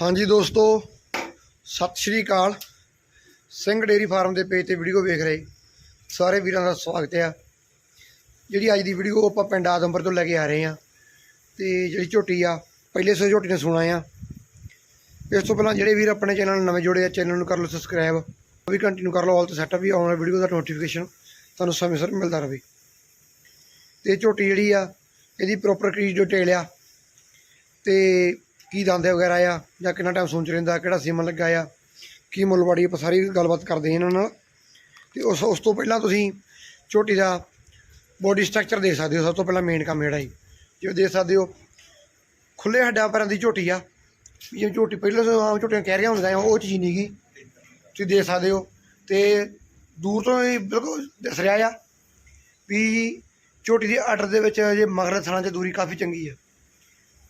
ਹਾਂਜੀ ਦੋਸਤੋ, ਸਤਿ ਸ਼੍ਰੀ ਅਕਾਲ। ਸਿੰਘ ਡੇਰੀ ਫਾਰਮ ਦੇ ਪੇਜ ਤੇ ਵੀਡੀਓ ਵੇਖ ਰਹੇ ਸਾਰੇ ਵੀਰਾਂ ਦਾ ਸਵਾਗਤ ਹੈ। ਜਿਹੜੀ ਅੱਜ ਦੀ ਵੀਡੀਓ ਆਪਾਂ ਪਿੰਡ ਆਦਮਪੁਰ ਤੋਂ ਲੈ ਕੇ ਆ ਰਹੇ ਹਾਂ ਤੇ ਜਿਹੜੀ ਝੋਟੀ ਆ, ਪਹਿਲੇ ਸੋ ਝੋਟੀ ਨੇ ਸੁਣਾ ਆ। ਇਸ ਤੋਂ ਪਹਿਲਾਂ ਜਿਹੜੇ ਵੀਰ ਆਪਣੇ ਚੈਨਲ ਨੂੰ ਨਵੇਂ ਜੁੜੇ ਆ, ਚੈਨਲ ਨੂੰ ਕਰ ਲਓ ਸਬਸਕ੍ਰਾਈਬ ਉਹ ਵੀ ਕੰਟੀਨਿਊ ਕਰ ਲਓ ਆਲ ਤੋਂ ਸੈਟਅਪ ਵੀ ਆਉਣ ਵਾਲੀ ਵੀਡੀਓ ਦਾ ਨੋਟੀਫਿਕੇਸ਼ਨ ਤੁਹਾਨੂੰ ਸਮੇਂ ਸਿਰ ਮਿਲਦਾ ਰਹੇ ਤੇ ਝੋਟੀ ਜਿਹੜੀ ਆ, ਇਹਦੀ ਪ੍ਰੋਪਰ ਕਰੀਜ ਡਿਟੇਲ ਆ, ਤੇ ਕੀ ਦੰਦੇ ਵਗੈਰਾ ਆ ਜਾਂ ਕਿੰਨਾ ਟਾਈਮ ਸੌਂਚ ਰਹਿੰਦਾ, ਕਿਹੜਾ ਸੀਮਨ ਲੱਗਾ ਆ, ਕੀ ਮੁੱਲਵਾੜੀ ਆਪਾਂ ਸਾਰੀ ਗੱਲਬਾਤ ਕਰਦੇ ਹਾਂ ਇਹਨਾਂ ਨਾਲ। ਤੇ ਉਸ ਉਸ ਤੋਂ ਪਹਿਲਾਂ ਤੁਸੀਂ ਝੋਟੀ ਦਾ ਬੋਡੀ ਸਟਰਕਚਰ ਦੇਖ ਸਕਦੇ ਹੋ, ਸਭ ਤੋਂ ਪਹਿਲਾਂ ਮੇਨ ਕੰਮ ਜਿਹੜਾ ਹੈ ਜਿਵੇਂ ਦੇਖ ਸਕਦੇ ਹੋ ਖੁੱਲੇ ਹੱਡਾਂ ਪੈਰਾਂ ਦੀ ਝੋਟੀ ਆ। ਵੀ ਜਿਵੇਂ ਝੋਟੀ ਪਹਿਲਾਂ ਤੋਂ ਆਮ ਝੋਟੀਆਂ ਕਹਿ ਰਹੀਆਂ ਹੁੰਦੀਆਂ ਉਹ ਚੀਜ਼ ਨਹੀਂ ਗੀ। ਤੁਸੀਂ ਦੇਖ ਸਕਦੇ ਹੋ, ਤੇ ਦੂਰ ਤੋਂ ਹੀ ਬਿਲਕੁਲ ਦਿਸ ਰਿਹਾ ਆ ਵੀ ਝੋਟੀ ਦੀ ਆਰਡਰ ਦੇ ਵਿੱਚ ਜੇ ਮਗਰ ਥਣਾ 'ਚ ਦੂਰੀ ਕਾਫੀ ਚੰਗੀ ਆ।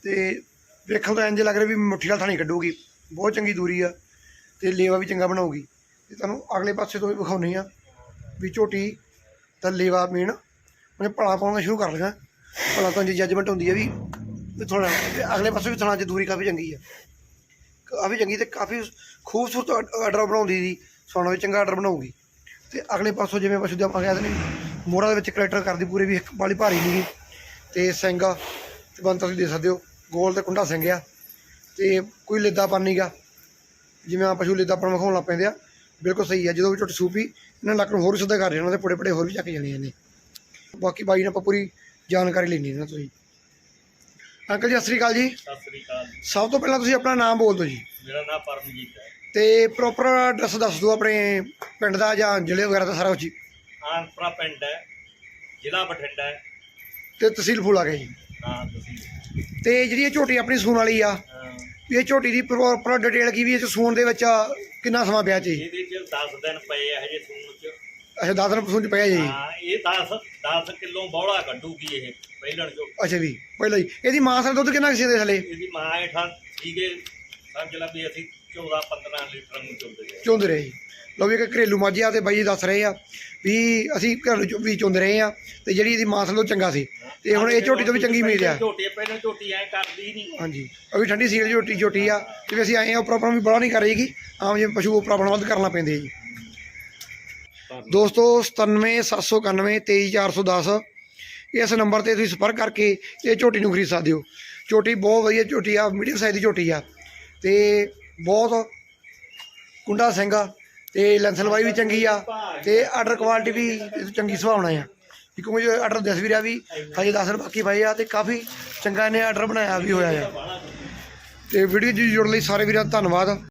ਤੇ ਵੇਖਣ ਤੋਂ ਇੰਜ ਲੱਗ ਰਿਹਾ ਵੀ ਮੁੱਠੀ ਨਾਲ ਥਾਣੀ ਕੱਢੂਗੀ। ਬਹੁਤ ਚੰਗੀ ਦੂਰੀ ਆ ਤੇ ਲੇਵਾ ਵੀ ਚੰਗਾ ਬਣਾਉਗੀ ਤੇ ਤੁਹਾਨੂੰ ਅਗਲੇ ਪਾਸੇ ਤੋਂ ਵੀ ਵਿਖਾਉਣੀ ਆ ਵੀ ਝੋਟੀ ਤਾਂ ਲੇਵਾ ਮੇਨ। ਉਹਨੇ ਭਲਾ ਪਾਉਣਾ ਸ਼ੁਰੂ ਕਰ ਲਿਆ। ਭਲਾ ਤਾਂ ਜੀ ਜੱਜਮੈਂਟ ਹੁੰਦੀ ਹੈ ਵੀ ਵੀ ਥੋੜਾ ਅਗਲੇ ਪਾਸੇ ਵੀ ਥਣਾ 'ਚ ਦੂਰੀ ਕਾਫੀ ਚੰਗੀ ਆ। ਕਾਫੀ ਚੰਗੀ ਤੇ ਕਾਫੀ ਖੂਬਸੂਰਤ ਆਰਡਰ ਬਣਾਉਂਦੀ ਦੀ ਸੋਨਾ ਵੀ ਚੰਗਾ ਆਰਡਰ ਬਣਾਉਗੀ ਤੇ ਅਗਲੇ ਪਾਸੋਂ ਜਿਵੇਂ ਪਸ਼ੂ ਦੇ ਆਪਾਂ ਕਹਿ ਦਿੰਦੇ ਮੋੜਾ ਦੇ ਵਿੱਚ ਕਰੈਕਟਰ ਕਰਦੀ ਪੂਰੇ ਵੀ ਇੱਕ ਵਾਲੀ ਭਾਰੀ ਨਹੀਂ ਗੀ। ਤੇ ਸਿੰਘ ਆ ਤੇ ਬੰਤਾ ਤੁਸੀਂ ਦੇ ਸਕਦੇ ਹੋ। ਗੋਲ ਤੇ ਕੁੰਡਾ ਸਿੰਘ ਆ ਤੇ ਕੋਈ ਲਿੱਦਾਪਨ ਨਹੀਂਗਾ ਜਿਵੇਂ ਆ ਪਸ਼ੂ ਲਿੱਦਾਪਨ ਵਿਖਾਉਣ ਲੱਗ ਪੈਂਦੇ ਆ। ਬਿਲਕੁਲ ਸਹੀ ਆ ਜਦੋਂ ਵੀ ਝੁੱਟ ਸੂਪੀ ਇਹਨਾਂ ਲੱਕ ਨੂੰ ਹੋਰ ਵੀ ਸਿੱਧਾ ਕਰ ਰਹੇ ਉਹਨਾਂ ਦੇ ਪੁੜੇ ਪੁੜੇ ਹੋਰ ਵੀ ਚੱਕ ਜਾਣੇ ਇਹਨੇ। ਬਾਕੀ ਬਾਈ ਨੇ ਆਪਾਂ ਪੂਰੀ ਜਾਣਕਾਰੀ ਲੈਣੀ ਇਹਨਾਂ ਤੋਂ ਜੀ। ਅੰਕਲ ਜੀ ਸਤਿ ਸ੍ਰੀ ਅਕਾਲ ਜੀ। ਸਤਿ ਸ੍ਰੀ ਅਕਾਲ ਸਭ ਤੋਂ ਪਹਿਲਾਂ ਤੁਸੀਂ ਆਪਣਾ ਨਾਮ ਬੋਲ ਦਿਓ ਜੀ। ਮੇਰਾ ਨਾਮ ਪਰਮਜੀਤ ਹੈ। ਤੇ ਪ੍ਰੋਪਰ ਐਡਰੈਸ ਦੱਸ ਦਿਓ ਆਪਣੇ ਪਿੰਡ ਦਾ ਜਾਂ ਜ਼ਿਲ੍ਹੇ ਵਗੈਰਾ ਦਾ ਸਾਰਾ ਕੁਝ ਆਨਪਰਾ ਪਿੰਡ ਹੈ ਜ਼ਿਲ੍ਹਾ ਬਠਿੰਡਾ ਹੈ। ਤੇ ਤਹਿਸੀਲ ਫੂਲ ਗਿਆ ਜੀ। ਹਾਂ ਤੁਸੀਂ ਤੇ ਜਿਹੜੀ ਇਹ ਝੋਟੀ ਆਪਣੀ ਸੂਣ ਵਾਲੀ ਆ ਅਹ, ਇਹ ਝੋਟੀ ਦੀ ਪ੍ਰੋਪਰ ਡਿਟੇਲ ਕੀ ਵੀ ਇਹ ਚ ਸੂਣ ਦੇ ਵਿੱਚ ਕਿੰਨਾ ਸਮਾਂ ਪਿਆ ਜੀ? ਇਹਦੇ ਚ 10 ਦਿਨ ਪਏ ਆ ਹਜੇ ਸੂਣ ਚ। ਅੱਛਾ 10 ਦਿਨ ਸੂਣ ਚ ਪਿਆ ਜੀ? ਹਾਂ ਇਹ 10 10 ਕਿਲੋ ਬੌਲਾ ਕੱਢੂਗੀ ਇਹ ਪਹਿਲਣ ਚੋਂ। ਅੱਛਾ ਵੀ ਪਹਿਲਾਂ ਜੀ। ਇਹਦੀ ਮਾਂ ਦੁੱਧ ਕਿੰਨਾ ਕਿਸੇ ਦੇ ਥਲੇ? ਇਹਦੀ ਮਾਂ ਹੇਠਾਂ ਠੀਕੇ ਸਮਝ ਲਾ ਵੀ ਅਸੀਂ 14 15 ਲੀਟਰ ਨੂੰ ਚੁੰਦੇ ਆ। ਚੁੰਦ ਰਹੇ ਜੀ। ਲਓ ਵੀ ਇੱਕ ਘਰੇਲੂ ਮੱਝ ਆ ਤੇ ਬਾਈ ਜੀ ਦੱਸ ਰਹੇ ਆ ਵੀ ਅਸੀਂ ਘਰੇਲੂ ਚੁ- ਵੀ ਚੁੰਦ ਰਹੇ ਆ ਤੇ ਜਿਹੜੀ ਇਹਦੀ ਮਾਂ ਥਲੋਂ ਚੰਗਾ ਸੀ। ਤੇ ਹੁਣ ਇਹ ਝੋਟੀ ਤੋਂ ਵੀ ਚੰਗੀ ਉਮੀਦ ਆ। ਝੋਟੀ ਪਹਿਲਾਂ ਝੋਟੀ ਐ ਕਰਦੀ ਨਹੀਂ। ਹਾਂਜੀ। ਉਹ ਵੀ ਠੰਡੀ ਸੀਲ ਝੋਟੀ ਝੋਟੀ ਆ। ਜਿਵੇਂ ਅਸੀਂ ਆਏ ਆ ਪ੍ਰੋਬਲਮ ਵੀ ਬੜਾ ਨਹੀਂ ਕਰ ਰਹੀਗੀ ਆਮ ਜਿਵੇਂ ਪਸ਼ੂ ਪ੍ਰੋਬਲਮ ਵੱਧ ਕਰਨਾ ਪੈਂਦੇ ਜੀ। ਦੋਸਤੋ 97791 23410 ਇਸ ਨੰਬਰ ਤੇ ਤੁਸੀਂ ਸੰਪਰਕ ਕਰਕੇ ਇਹ ਝੋਟੀ ਨੂੰ ਖਰੀਦ ਸਕਦੇ ਹੋ। ਝੋਟੀ ਬਹੁਤ ਵਧੀਆ ਝੋਟੀ ਆ ਮੀਡੀਅਮ ਸਾਈਜ਼ ਦੀ ਝੋਟੀ ਆ। ਤੇ ਬਹੁਤ ਕੁੰਡਾ ਸਿੰਘ ਆ, ਤੇ ਲੈਂਥ ਲਵਾਈ ਵੀ ਚੰਗੀ ਆ, ਤੇ ਆਰਡਰ ਕੁਆਲਿਟੀ ਵੀ ਚੰਗੀ ਸੁਭਾਵਨਾ ਆ। ਵੀ ਕਿਉਂਕਿ ਜੋ ਆਰਡਰ ਦੱਸ ਵੀ ਰਿਹਾ ਵੀ, ਹਜੇ 10 ਦਿਨ ਬਾਕੀ ਪਏ ਆ, ਤੇ ਕਾਫੀ ਚੰਗਾ ਇਹਨੇ ਆਰਡਰ ਬਣਾਇਆ ਵੀ ਹੋਇਆ ਆ। ਤੇ ਵੀਡੀਓ ਜੀ ਜੁੜਨ ਲਈ ਸਾਰੇ ਵੀਰਾਂ ਦਾ ਧੰਨਵਾਦ।